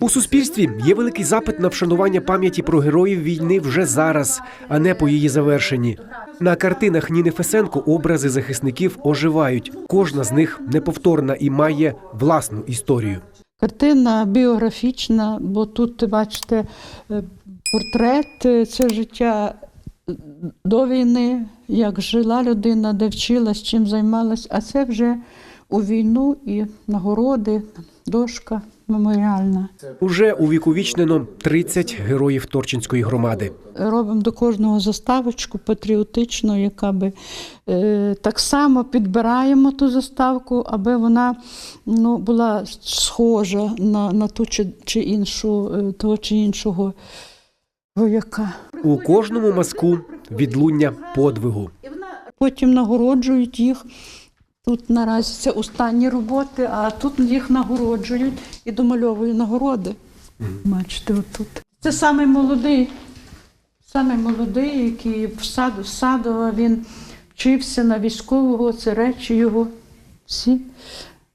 У суспільстві є великий запит на вшанування пам'яті про героїв війни вже зараз, а не по її завершенні. На картинах Ніни Фесенко образи захисників оживають. Кожна з них неповторна і має власну історію. Картина біографічна, бо тут, бачите, е, портрет е, це життя до війни, як жила людина, де вчилась, чим займалась, а це вже у війну і нагороди, дошка меморіальна. Уже увіковічнено 30 героїв Торчинської громади. Робимо до кожного заставочку патріотичну, яка би е, так само підбираємо ту заставку, аби вона ну, була схожа на, на ту чи, чи іншу, е, того чи іншого вояка. У кожному мазку відлуння подвигу. Потім нагороджують їх. Тут наразі це останні роботи, а тут їх нагороджують і домальовують нагороди. Бачите, отут. Це самий молодий, самий молодий, який в саду з Садова, він вчився на військового, це речі його всі.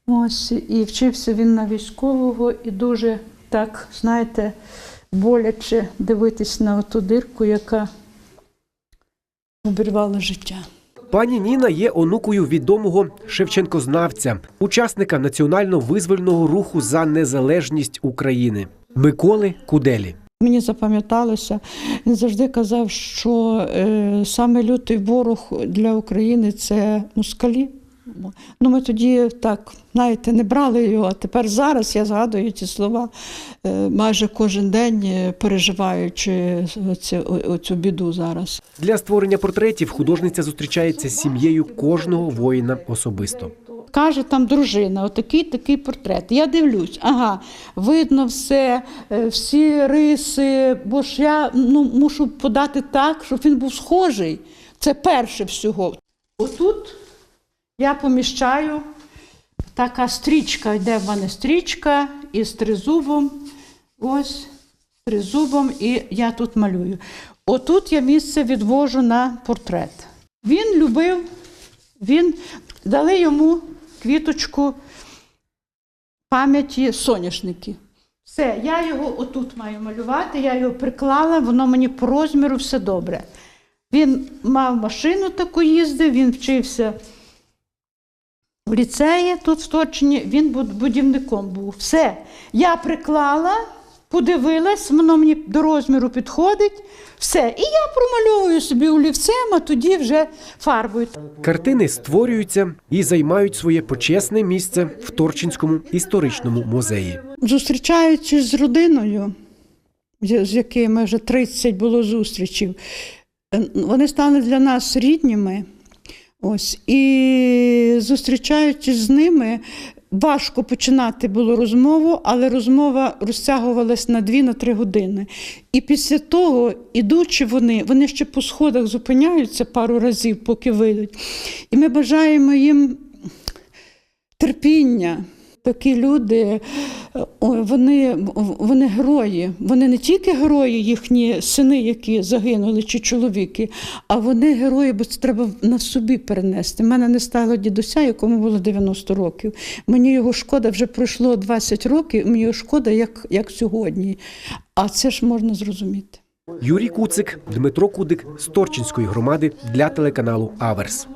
Ось, і вчився він на військового, і дуже так, знаєте, боляче дивитись на ту дирку, яка обірвала життя. Пані Ніна є онукою відомого Шевченкознавця, учасника національно-визвольного руху за незалежність України Миколи Куделі. Мені запам'яталося, він завжди казав, що е, саме лютий ворог для України це москалі. Ну, ми тоді так, знаєте, не брали його, а тепер зараз я згадую ці слова е, майже кожен день е, переживаючи оцю, оцю біду зараз. Для створення портретів художниця зустрічається з сім'єю кожного воїна особисто. Каже там дружина, отакий такий портрет. Я дивлюсь, ага, видно все, е, всі риси, бо ж я ну, мушу подати так, щоб він був схожий. Це перше всього. Отут я поміщаю така стрічка, йде в мене стрічка із тризубом. Ось тризубом, і я тут малюю. Отут я місце відвожу на портрет. Він любив, він дали йому квіточку пам'яті соняшники. Все, я його отут маю малювати, я його приклала, воно мені по розміру все добре. Він мав машину таку їздив, він вчився в ліцеї тут в Торчині, він будівником був. Все. Я приклала, подивилась, воно мені до розміру підходить. Все. І я промальовую собі олівцем, а тоді вже фарбою. Картини створюються і займають своє почесне місце в Торчинському історичному музеї. Зустрічаючись з родиною, з з якими вже 30 було зустрічів, е, вони стали для нас рідніми. Ось, і зустрічаючись з ними, важко починати було розмову, але розмова розтягувалась на 2-3 години. І після того, ідучи вони, вони ще по сходах зупиняються пару разів, поки вийдуть. І ми бажаємо їм терпіння. Такі люди, вони, вони герої. Вони не тільки герої, їхні сини, які загинули, чи чоловіки, а вони герої, бо це треба на собі перенести. У мене не стало дідуся, якому було 90 років. Мені його шкода, вже пройшло 20 років, мені його шкода, як, як сьогодні. А це ж можна зрозуміти. Юрій Куцик, Дмитро Кудик з Торчинської громади для телеканалу Аверс.